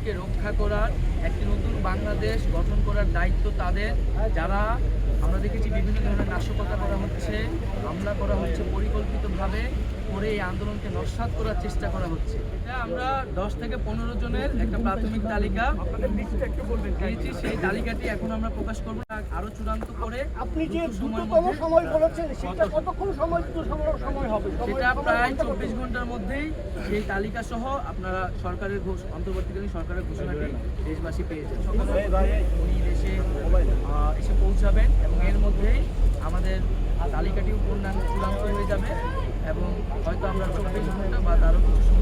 গণতন্ত্রকে রক্ষা করার, একটি নতুন বাংলাদেশ গঠন করার দায়িত্ব তাদের। যারা, আমরা দেখেছি বিভিন্ন ধরনের নাশকতা করা হচ্ছে, হামলা করা হচ্ছে পরিকল্পিতভাবে। করে এই আন্দোলনকে নস্বাত করার চেষ্টা করা হচ্ছে। এটা আমরা দশ থেকে পনেরো জনের একটা প্রাথমিক তালিকা দিয়েছি সেই তালিকাটি এখন আমরা প্রকাশ করব আরও চূড়ান্ত করে আপনি যে সময়ের দ্রুততম মধ্যে- সময় বলেছেন সেটা কতক্ষণ সময় সময়- সময় হবে? সেটা প্রায় চব্বিশ ঘণ্টার মধ্যেই সেই তালিকা সহ আপনারা সরকারের ঘোষ অন্তর্বর্তীকালীন সরকারের ঘোষণাটি দেশবাসী পেয়েছেন সকালে উনি দেশে এসে পৌঁছাবেন এবং এর মধ্যেই আমাদের তালিকাটিও পূর্ণাঙ্গ চূড়ান্ত হয়ে যাবে। এবং হয়তো আমরা চব্বিশ ঘণ্টা বা তারও কিছু